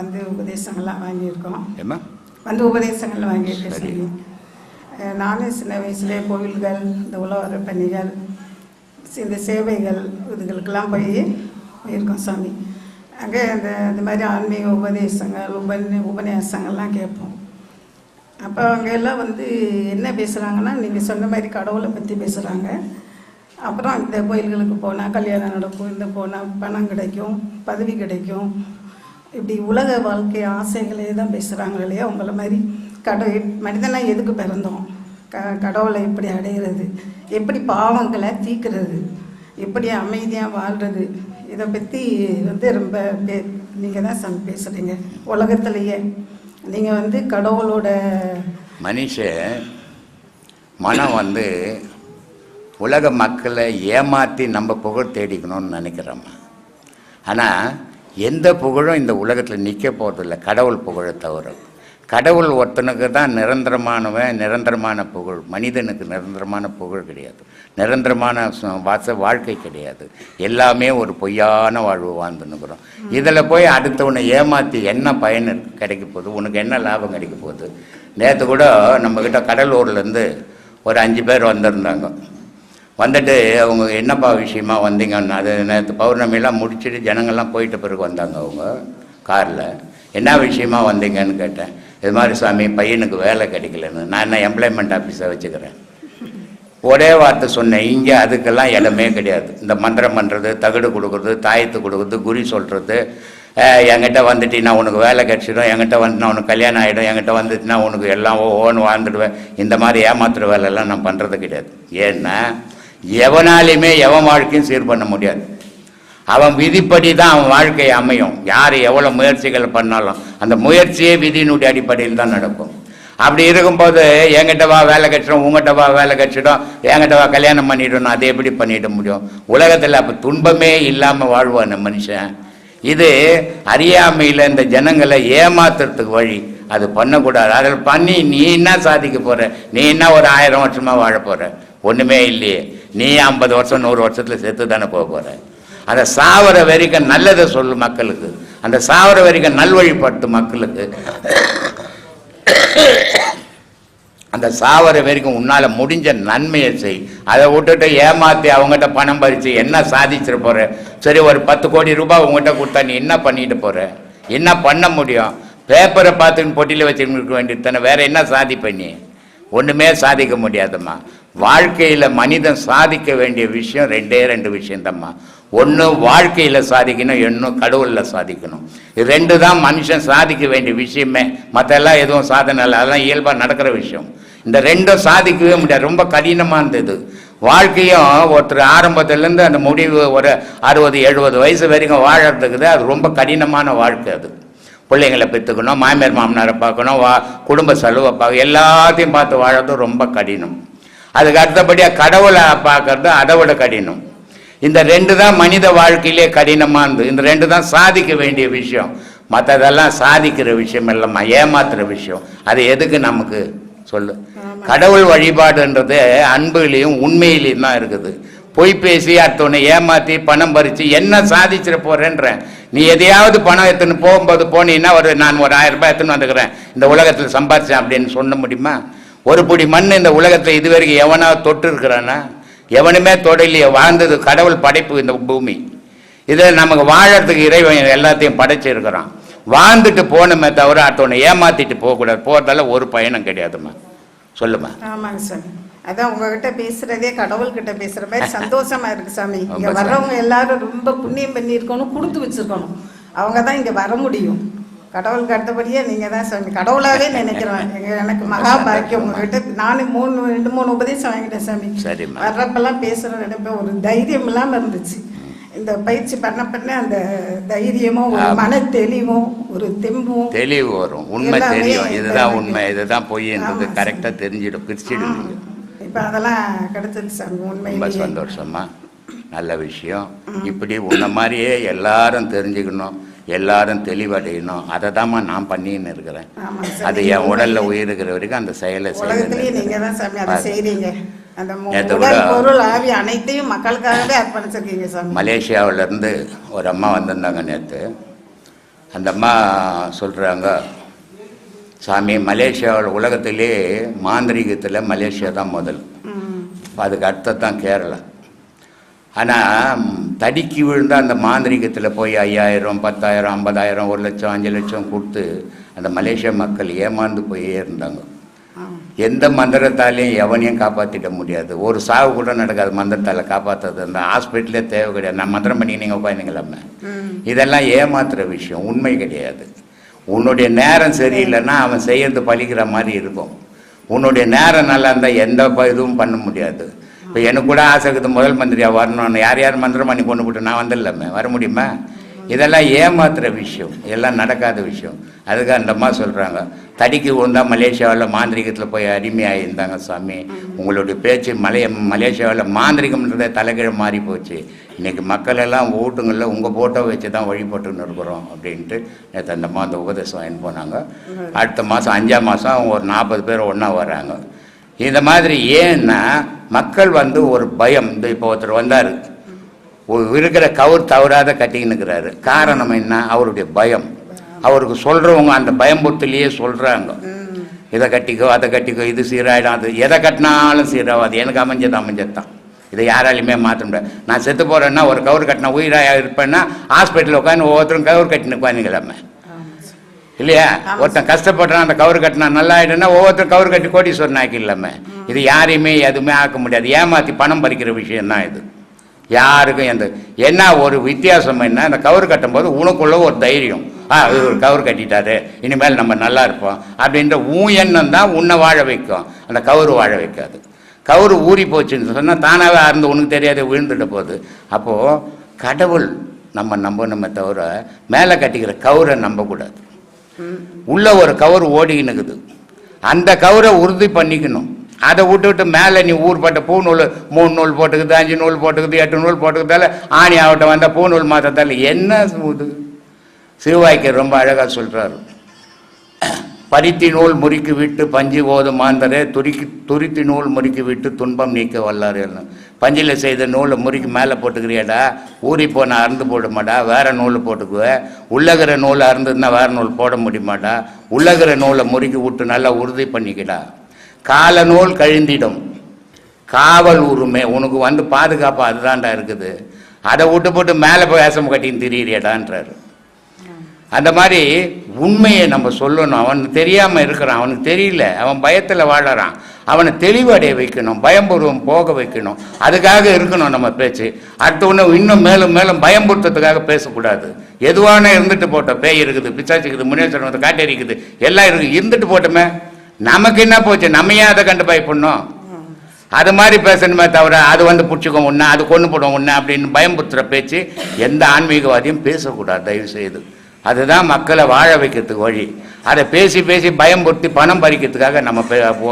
வந்து உபதேசங்கள்லாம் வாங்கியிருக்கோம். ஏம்மா வந்து உபதேசங்கள் வாங்கியிருக்கேன் சாமி அஹ் நானும் சின்ன வயசுலேயே கோவில்கள் இந்த உழவர பணிகள் இந்த சேவைகள் இதுகளுக்கெல்லாம் போய் போயிருக்கோம் சாமி. அங்கே இந்த இந்த மாதிரி ஆன்மீக உபதேசங்கள் உபநி உபன்யாசங்கள்லாம் கேட்போம். அப்போ அவங்க எல்லாம் வந்து என்ன பேசுகிறாங்கன்னா நீங்கள் சொன்ன மாதிரி கடவுளை பற்றி பேசுகிறாங்க அப்புறம் இந்த கோயில்களுக்கு போனால் கல்யாணம் நடக்கும் இந்த போனால் பணம் கிடைக்கும் பதவி கிடைக்கும். இப்படி உலக வாழ்க்கை ஆசைகளே தான் பேசுகிறாங்க இல்லையா? உங்களை மாதிரி கடவுள் மனிதனாக எதுக்கு பிறந்தோம்? க கடவுளை எப்படி அடையிறது? எப்படி பாவங்களை தீக்கிறது? எப்படி அமைதியாக வாழ்கிறது இதை பற்றி வந்து ரொம்ப பே நீங்கள் தான் சம் பேசுகிறீங்க உலகத்திலேயே நீங்கள் வந்து கடவுளோட மனுஷன் மனம் வந்து உலக மக்களை ஏமாற்றி நம்ம புகழ் தேடிக்கணும்னு நினைக்கிறோம்மா. ஆனால் எந்த புகழும் இந்த உலகத்தில் நிற்க போகிறதில்ல கடவுள் புகழை தவிர. கடவுள் ஒருத்தனுக்கு தான் நிரந்தரமானவன் நிரந்தரமான புகழ். மனிதனுக்கு நிரந்தரமான புகழ் கிடையாது. நிரந்தரமான ச- வாச வாழ்க்கை கிடையாது. எல்லாமே ஒரு பொய்யான வாழ்வு வாழ்ந்துன்னுக்குறோம் இதில் போய் அடுத்தவனை ஏமாற்றி என்ன பயன் கிடைக்க போகுது? உனக்கு என்ன லாபம் கிடைக்க போகுது? நேற்று கூட நம்மக்கிட்ட கடலூர்லேருந்து ஒரு அஞ்சு பேர் வந்திருந்தாங்க. வந்துட்டு அவங்க என்னப்பா விஷயமா வந்தீங்கன்னு அது நேற்று பௌர்ணமிலாம் முடிச்சுட்டு ஜனங்கள்லாம் போயிட்ட பிறகு வந்தாங்க அவங்க காரில். என்ன விஷயமா வந்தீங்கன்னு கேட்டேன். இது மாதிரி சாமி பையனுக்கு வேலை கிடைக்கலன்னு. நான் என்ன எம்ப்ளாய்மெண்ட் ஆஃபீஸை வச்சுக்கிறேன்? ஒரே வார்த்தை சொன்னேன். இங்கே அதுக்கெல்லாம் இடமே கிடையாது. இந்த மந்திரம் பண்ணுறது தகடு கொடுக்குறது தாயத்து கொடுக்குறது குறி சொல்கிறது என்கிட்ட வந்துட்டீங்கன்னா உனக்கு வேலை கிடச்சிடும். என்கிட்ட வந்துட்டுனா உனக்கு கல்யாணம் ஆகிடும் என்கிட்ட வந்துட்டுனா உனக்கு எல்லாம் ஓன்னு வாழ்ந்துடுவேன். இந்த மாதிரி ஏமாத்துற வேலையெல்லாம் நான் பண்ணுறது கிடையாது. ஏன்னா எவனாலையுமே எவன் வாழ்க்கையும் சீர் பண்ண முடியாது. அவன் விதிப்படி தான் அவன் வாழ்க்கை அமையும். யார் எவ்வளோ முயற்சிகள் பண்ணாலும் அந்த முயற்சியே விதியினுடைய அடிப்படையில் தான் நடக்கும். அப்படி இருக்கும்போது என்கிட்ட வா வேலை கட்சிடும் உங்ககிட்ட வா வேலை கட்சிடும் என்கிட்ட வா கல்யாணம் பண்ணிடணும் அதை எப்படி பண்ணிட முடியும்? உலகத்தில் அப்போ துன்பமே இல்லாமல் வாழ்வான் அந்த மனுஷன். இது அறியாமையில் இந்த ஜனங்களை ஏமாத்துறதுக்கு வழி. அது பண்ணக்கூடாது. அதில் பண்ணி நீ என்ன சாதிக்க போகிற நீ என்ன ஒரு ஆயிரம் வருஷமாக வாழ ஒன்றுமே இல்லையே. நீ ஐம்பது வருஷம் நூறு வருஷத்தில் செத்து தானே போக போகிற அந்த சாவர வரைக்கும் நல்லதை சொல்லு மக்களுக்கு. அந்த சாவர வரைக்கும் நல்வழிப்படுத்து மக்களுக்கு. அந்த சாவர வரைக்கும் உன்னால் முடிஞ்ச நன்மையை செய். அதை விட்டுட்டு ஏமாற்றி அவங்ககிட்ட பணம் பறித்து என்ன சாதிச்சிட போகிற சரி ஒரு பத்து கோடி ரூபாய் உங்ககிட்ட கொடுத்தா நீ என்ன பண்ணிட்டு போகிற என்ன பண்ண முடியும்? பேப்பரை பார்த்துன்னு பொட்டியில் வச்சுருக்க வேண்டியது தானே. வேறு என்ன சாதி பண்ணி ஒன்றுமே சாதிக்க முடியாதும்மா. வாழ்க்கையில் மனிதன் சாதிக்க வேண்டிய விஷயம் ரெண்டே ரெண்டு விஷயந்தாம்மா ஒன்று வாழ்க்கையில் சாதிக்கணும் இன்னும் கடவுளில் சாதிக்கணும். இது ரெண்டு தான் மனுஷன் சாதிக்க வேண்டிய விஷயமே. மற்றெல்லாம் எதுவும் சாதனை இல்லை. அதெல்லாம் இயல்பாக நடக்கிற விஷயம். இந்த ரெண்டும் சாதிக்கவே முடியாது. ரொம்ப கடினமாக இருந்தது. வாழ்க்கையும் ஒருத்தர் ஆரம்பத்துலேருந்து அந்த முடிவு ஒரு அறுபது எழுபது வயசு வரைக்கும் வாழறதுக்கு அது ரொம்ப கடினமான வாழ்க்கை அது. பிள்ளைங்களை பெற்றுக்கணும் மாமியார் மாமனாரை பார்க்கணும் வா குடும்ப செலவை பார்க்க எல்லாத்தையும் பார்த்து வாழறது ரொம்ப கடினம். அதுக்கு அடுத்தபடியாக கடவுளை பார்க்கறது அதை விட கடினம். இந்த ரெண்டு தான் மனித வாழ்க்கையிலே கடினமானது. இந்த ரெண்டு தான் சாதிக்க வேண்டிய விஷயம். மற்றதெல்லாம் சாதிக்கிற விஷயம் இல்லைம்மா ஏமாத்துற விஷயம். அது எதுக்கு நமக்கு? சொல்லு. கடவுள் வழிபாடுன்றது அன்புலையும் உண்மையிலையும் தான் இருக்குது. பொய் பேசி அடுத்தவனை ஏமாத்தி பணம் பறித்து என்ன சாதிச்சிட போறேன்றேன் நீ எதையாவது பணம் எடுத்துன்னு போகும்போது போனீங்கன்னா ஒரு நான் ஒரு ஆயிரம் ரூபாய் எடுத்துன்னு வந்துக்கிறேன். இந்த உலகத்தில் சம்பாதிச்சேன் அப்படின்னு சொல்ல முடியுமா? ஒரு புடி மண் இந்த உலகத்தில் இதுவரைக்கும் எவனாவது தொட்டு இருக்கிறானா எவனுமே தொடலையே வாழ்ந்தது கடவுள் படைப்பு இந்த பூமி. இதில் நமக்கு வாழறதுக்கு இறைவன் எல்லாத்தையும் படைச்சிருக்கிறான். வாழ்ந்துட்டு போகணுமே தவிர அடுத்தவனை ஏமாத்திட்டு போகக்கூடாது. போகிறதால ஒரு பயணம் கிடையாதும்மா. சொல்லுமா ஆமாங்க சாமி. அதான் உங்ககிட்ட பேசுறதே கடவுள்கிட்ட பேசுற மாதிரி சந்தோஷமா இருக்கு சாமி. இங்க வர்றவங்க எல்லாரும் ரொம்ப புண்ணியம் பண்ணியிருக்கணும் கொடுத்து வச்சிருக்கணும். அவங்க தான் இங்க வர முடியும். கடவுளுக்கு அடுத்தபடியே நீங்க தான் சாமி கடவுளாவே நினைக்கிறேன் எனக்கு மகா பாக்கியம் உங்ககிட்ட நானும் மூணு ரெண்டு மூணு உபதேசம் வாங்கிட்டேன் சாமி. வர்றப்பெல்லாம் பேசுற நினைப்பேன் ஒரு தைரியம் இல்லாம இருந்துச்சு. இந்த பயிற்சி பண்ண பண்ண அந்த தைரியமும் ஒரு. மன தெளிவும் ஒரு தெம்பும் தெளிவு வரும். உண்மை தெரியும். இதுதான். உண்மை. இதுதான் பொய்ன்றது. கரெக்டாக தெரிஞ்சிடும். பிரிச்சிடுவீங்க இப்போ அதெல்லாம் கிடைச்சது சாமி ரொம்ப உண்மையிலேயே சந்தோஷமா. நல்ல விஷயம். இப்படி உன்ன மாதிரியே எல்லாரும் தெரிஞ்சுக்கணும். எல்லாரும் தெளிவடையணும். அதை தாம்மா நான் பண்ணின்னு இருக்கிறேன். அது என் உடல்ல உயிர் வரைக்கும் அந்த செயலை செய்யணும் மலேசியாவிலேருந்து ஒரு அம்மா வந்திருந்தாங்க நேற்று அந்த அம்மா சொல்கிறாங்க சாமி மலேசியாவில் உலகத்திலே மாந்திரீகத்தில் மலேசியா தான் முதல். அதுக்கு அடுத்தது தான் கேரளா. ஆனால் தடிக்கி விழுந்த அந்த மாந்திரீகத்தில் போய் ஐயாயிரம் பத்தாயிரம் ஐம்பதாயிரம் ஒரு லட்சம் அஞ்சு லட்சம் கொடுத்து அந்த மலேசியா மக்கள் ஏமாந்து போயே இருந்தாங்க. எந்த மந்திரத்தாலையும் எவனையும் காப்பாற்றிட முடியாது. ஒரு சாவு கூட நடக்காது மந்திரத்தால் காப்பாற்றுறது அந்த ஹாஸ்பிட்டலே தேவை கிடையாது. நான் மந்திரம் பண்ணி நீங்கள் உட்காந்துங்களாமே. இதெல்லாம் ஏமாத்துற விஷயம். உண்மை கிடையாது. உன்னுடைய நேரம் சரியில்லைன்னா அவன் செய்யறது பழிக்கிற மாதிரி இருக்கும். உன்னுடைய நேரம் நல்லா இருந்தால் எந்த இதுவும் பண்ண முடியாது. இப்போ எனக்கு கூட ஆசை இருக்குது முதல் மந்திரியா வரணும்னு. யார் யார் மந்திரம் பண்ணி கொண்டு போட்டு நான் வந்துடலாமே? வர முடியுமா? இதெல்லாம் ஏமாத்துகிற விஷயம். எல்லாம் நடக்காத விஷயம். அதுக்கு அந்த அம்மா சொல்கிறாங்க தடிக்கு விழுந்தா மலேசியாவில் மாந்திரிகத்தில் போய் அடிமையாக இருந்தாங்க சாமி. உங்களுடைய பேச்சு மலைய மலேசியாவில் மாந்திரிகம்ன்றதே தலைகீழ மாறி போச்சு. இன்றைக்கி மக்கள் எல்லாம் ஓட்டுங்களில் உங்கள் ஃபோட்டோ வச்சு தான் வழிபட்டுன்னு இருக்கிறோம் அப்படின்ட்டு நேற்று அந்த அம்மா அந்த உபதேசம் வாங்கி போனாங்க. அடுத்த மாதம் அஞ்சாம் மாதம் ஒரு நாற்பது பேர் ஒன்றா வராங்க இந்த மாதிரி ஏன்னா மக்கள் வந்து ஒரு பயம். இந்த இப்போ ஒருத்தர் வந்தார். இருக்கிற கவர் தவறாத கட்டிக்கின்னு இருக்கிறாரு. காரணம் என்ன? அவருடைய பயம். அவருக்கு சொல்கிறவங்க அந்த பயம்புத்திலேயே சொல்கிறாங்க இதை கட்டிக்கோ அதை கட்டிக்கோ இது சீராயிடும் அது எதை கட்டினாலும் சீராகாது எனக்கு அமைஞ்சது அமைஞ்சது தான் இதை யாராலையுமே மாற்ற முடியாது. நான் செத்து போகிறேன்னா ஒரு கவர் கட்டின உயிராக இருப்பேன்னா ஹாஸ்பிட்டலில் உட்காந்து ஒவ்வொருத்தரும் கவர் கட்டின்னு உட்காந்துக்கலாமே இல்லையா? ஒருத்தன் கஷ்டப்படுறான் அந்த கவர் கட்டினா நல்லா ஆயிடுனா ஒவ்வொருத்தரும் கவர் கட்டி கோடீஸ்வரன் ஆக்கிடலாமே. இது யாரையுமே எதுவுமே ஆக்க முடியாது. ஏமாத்தி பணம் பறிக்கிற விஷயம் தான் இது. யாருக்கும் எந்த என்ன ஒரு வித்தியாசம் என்ன? அந்த கவர் கட்டும்போது உனக்குள்ள ஒரு தைரியம். ஆ இது ஒரு கவர் கட்டிட்டாரு இனிமேல் நம்ம நல்லா இருப்போம் அப்படின்ற உன் எண்ணம் தான் உன்னை வாழ வைக்கும். அந்த கவர் வாழ வைக்காது. கவர் ஊறி போச்சுன்னு சொன்னால் தானாகவே அறந்து உனக்கு தெரியாத விழுந்துட்ட போகுது. அப்போது கடவுள் நம்ம நம்பணுமே தவிர மேலே கட்டிக்கிற கவுரை நம்பக்கூடாது. உள்ள ஒரு கவர் ஓடிக்கின்னு இருக்குது அந்த கவரை உறுதி பண்ணிக்கணும். அதை விட்டுவிட்டு மேலே நீ ஊர்பட்ட பூ நூல் மூணு நூல் போட்டுக்குது அஞ்சு நூல் போட்டுக்குது எட்டு நூல் போட்டுக்கிறதால ஆணி ஆகட்டும் வந்தால் பூ நூல் மாற்றத்தால என்ன இது சிறுவாய்க்கு ரொம்ப அழகாக சொல்கிறாரு பருத்தி நூல் முறுக்கி விட்டு பஞ்சு ஓதும் மாந்தரே துருக்கி துருத்தி நூல் முறுக்கி விட்டு துன்பம் நீக்க வல்லாரு பஞ்சில் செய்த நூலை முறுக்கி மேலே போட்டுக்கிறியாடா? ஊறி போன அறுந்து போடுமாடா? வேற நூல் போட்டுக்குவேன் உள்ளகிற நூல் அறுந்துன்னா வேற நூல் போட முடியுமாடா? உள்ளகிற நூலை முறுக்கி விட்டு நல்லா உறுதி பண்ணிக்கடா. கால நூல் கழிந்திடும். காவல் உரிமை உனக்கு வந்து பாதுகாப்பு அதுதான்டா இருக்குது. அதை விட்டு போட்டு மேலே போய் வேஷம் கட்டின்னு திரியிறியடான்றாரு. அந்த மாதிரி உண்மையை நம்ம சொல்லணும். அவனுக்கு தெரியாமல் இருக்கிறான். அவனுக்கு தெரியல. அவன் பயத்தில் வாழறான். அவனை தெளிவடைய வைக்கணும். பயம்பூர்வம் போக வைக்கணும். அதுக்காக இருக்கணும் நம்ம பேச்சு. அடுத்த ஒன்று இன்னும் மேலும் மேலும் பயம்புறுத்துறதுக்காக பேசக்கூடாது. எதுவான இருந்துட்டு போட்டோம் பேய் இருக்குது பிச்சாச்சிக்குது இருக்குது முன்னேற்றம் வந்து காட்டேரி எல்லாம் இருக்குது இருந்துட்டு போட்டோமே. நமக்கு என்ன போச்சு? நம்ம ஏன் அதை கண்டு பயப்படணும் அது மாதிரி பேசணுமே தவிர அது வந்து பிடிச்சிக்கும் ஒன்று அது கொண்டு போடும் ஒன்று அப்படின்னு பயம்புறுத்துற பேச்சு எந்த ஆன்மீகவாதியும் பேசக்கூடாது. தயவு செய்து. அதுதான் மக்களை வாழ வைக்கிறதுக்கு வழி. அதை பேசி பேசி பயம்படுத்தி பணம் பறிக்கிறதுக்காக நம்ம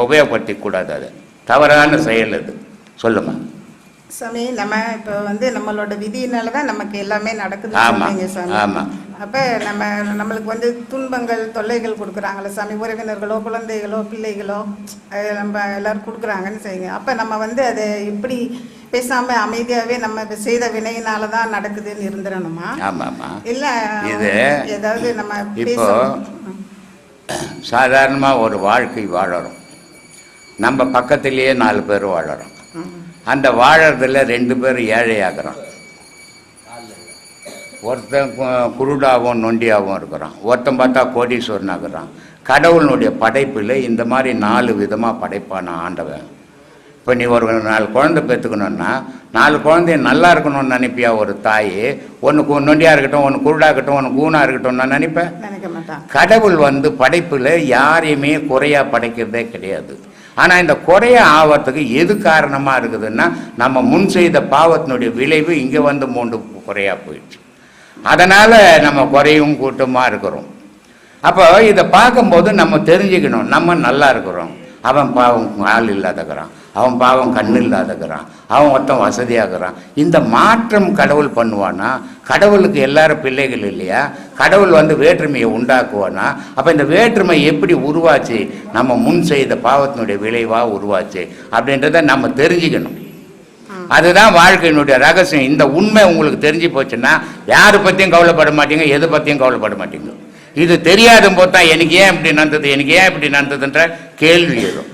உபயோகப்படுத்திக்க கூடாது அது. தவறான செயல் அது. சொல்லுமா சாமி நம்ம இப்போ வந்து நம்மளோட விதியினால தான் நமக்கு எல்லாமே நடக்குது சொல்றீங்க சாமி. ஆமா. அப்போ நம்ம நம்மளுக்கு வந்து துன்பங்கள் தொல்லைகள் கொடுக்குறாங்களே சாமி. உறவினர்களோ குழந்தைகளோ பிள்ளைகளோ நம்ம எல்லாரும் கொடுக்குறாங்கன்னு செய்யுங்க. அப்போ நம்ம வந்து அதை எப்படி பேசாமல் அமைதியாகவே நம்ம செய்த வினையினால தான் நடக்குதுன்னு இருந்துடணுமா? ஆமாம்மா. இல்லை இது ஏதாவது நம்ம இப்போ சாதாரணமாக ஒரு வாழ்க்கை வாழறோம். நம்ம பக்கத்திலேயே நாலு பேர் வாழறோம். அந்த வாழறதுல ரெண்டு பேர் ஏழையாகிறான் ஒருத்தன் கு- குருடாவும் நொண்டியாகவும் இருக்கிறான். ஒருத்தன் பார்த்தா கோடீஸ்வரன் ஆகுறான் கடவுளுடைய படைப்பில் இந்த மாதிரி நாலு விதமாக படைப்பான ஆண்டவன். இப்போ நீ ஒரு நாலு குழந்தை பெற்றுக்கணுன்னா நாலு குழந்தைய நல்லா இருக்கணும்னு நினைப்பியா ஒரு தாய்? ஒன்று நொண்டியாக இருக்கட்டும் ஒன்று குருடா இருக்கட்டும் ஒன்று கூணா இருக்கட்டும் நான் நினைப்பேன். கடவுள் வந்து படைப்பில் யாரையுமே குறையா படைக்கிறதே கிடையாது. ஆனால் இந்த குறைய ஆவறதுக்கு எது காரணமாக இருக்குதுன்னா நம்ம முன் செய்த பாவத்தினுடைய விளைவு இங்கே வந்து மூண்டு குறையா போயிடுச்சு. அதனால் நம்ம குறையும் கூட்டமாக இருக்கிறோம். அப்போ இதை பார்க்கும்போது நம்ம தெரிஞ்சுக்கணும் நம்ம நல்லா இருக்கிறோம். அவன் பாவம் ஆள் இல்லாதக்கிறான் அவன் பாவம் கண்ணு இல்லாதக்கிறான் அவன் ஒருத்தன் வசதியாகிறான் இந்த மாற்றம் கடவுள் பண்ணுவானா? கடவுளுக்கு எல்லாரும் பிள்ளைகள் இல்லையா? கடவுள் வந்து வேற்றுமையை உண்டாக்குவானா? அப்போ இந்த வேற்றுமை எப்படி உருவாச்சு? நம்ம முன் செய்த பாவத்தினுடைய விளைவாக உருவாச்சு. அப்படின்றத நம்ம தெரிஞ்சுக்கணும். அதுதான் வாழ்க்கையினுடைய ரகசியம். இந்த உண்மை உங்களுக்கு தெரிஞ்சு போச்சுன்னா யாரை பற்றியும் கவலைப்பட மாட்டீங்க எதை பற்றியும் கவலைப்பட மாட்டீங்க. இது தெரியாத போது தான் எனக்கு ஏன் இப்படி நடந்தது எனக்கு ஏன் இப்படி நடந்ததுன்ற கேள்வி எழும்.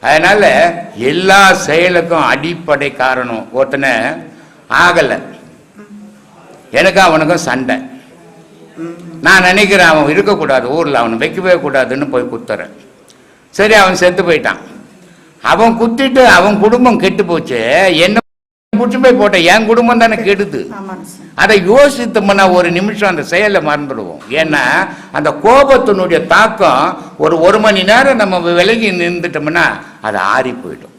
அதனால எல்லா செயலுக்கும் அடிப்படை காரணம். ஒருத்தனை ஆகலை. எனக்கு அவனுக்கும் சண்டை. நான் நினைக்கிறேன் அவன் இருக்கக்கூடாது ஊரில் அவனை வைக்கவே கூடாதுன்னு போய் குத்துறேன். சரி அவன் செத்து போயிட்டான். அவன் குத்திட்டு அவன் குடும்பம் கெட்டு போச்சு. என்ன பிடிச்சி போய் போட்ட என் குடும்பம் தானே கெடுது. அதை யோசித்தோம்னா ஒரு நிமிஷம் அந்த செயலை மறந்துடுவோம். ஏன்னா அந்த கோபத்தினுடைய தாக்கம் ஒரு ஒரு மணி நேரம் நம்ம விலகி நின்றுட்டோம்னா அது ஆறி போயிடும்.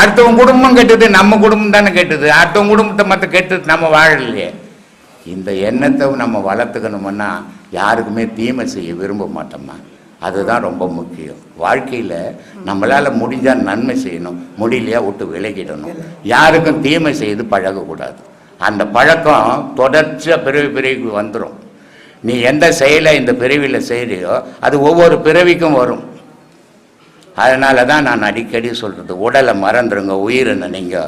அடுத்தவங்க குடும்பம் கெட்டது நம்ம குடும்பம் தானே கெட்டது. அடுத்தவங்க குடும்பத்தை மற்ற கெட்டது நம்ம வாழலையே. இந்த எண்ணத்தை நம்ம வளர்த்துக்கணுமுன்னா யாருக்குமே தீமை செய்ய விரும்ப மாட்டோம்மா அதுதான் ரொம்ப முக்கியம். வாழ்க்கையில் நம்மளால் முடிஞ்சால் நன்மை செய்யணும். முடியலையா விட்டு விலகிடணும். யாருக்கும் தீமை செய்து பழகக்கூடாது. அந்த பழக்கம் தொடர்ச்சியாக பிறவி பிறவிக்கு வந்துடும் நீ எந்த செயலை இந்த பிறவியில் செய்கிறியோ அது ஒவ்வொரு பிறவிக்கும் வரும். அதனால தான் நான் அடிக்கடி சொல்கிறது உடலை மறந்துடுங்க உயிரை நினைங்க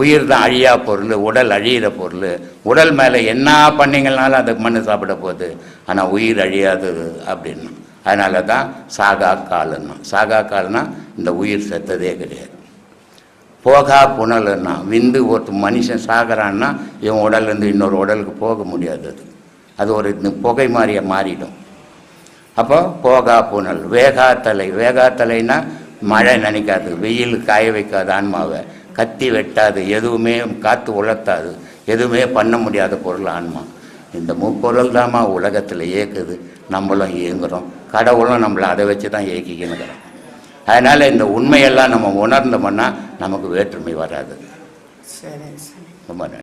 உயிர் தான் அழியா பொருள் உடல் அழியிற பொருள். உடல் மேலே என்ன பண்ணிங்கனாலும் அது மண்ணு சாப்பிட போகுது. ஆனால் உயிர் அழியாதது அப்படின்னு. அதனால தான் சாகா காலன்னா. சாகா கால்னா இந்த உயிர் செத்ததே கிடையாது. போகா புனலுன்னா விந்து ஒரு மனுஷன் சாகிறான்னா இவன் உடல்லேருந்து இன்னொரு உடலுக்கு போக முடியாது. அது அது ஒரு புகை மாதிரியே மாறிடும். அப்போ போகா புனல். வேகாத்தலை வேகாத்தலைனா மழை நினைக்காது. வெயில் காய வைக்காது ஆன்மாவை. கத்தி வெட்டாது. எதுவுமே காற்று உலர்த்தாது. எதுவுமே பண்ண முடியாத பொருள் ஆன்மா. இந்த முப்பொருள் தாம்மா உலகத்தில் இயக்குது. நம்மளும் இயங்குறோம். கடவுளும் நம்மளை அதை வச்சு தான் இயக்கிக்கணுங்கிறோம் அதனால் இந்த உண்மையெல்லாம் நம்ம உணர்ந்தோம்னா நமக்கு வேற்றுமை வராது. சரி சரி. ரொம்ப நன்றி.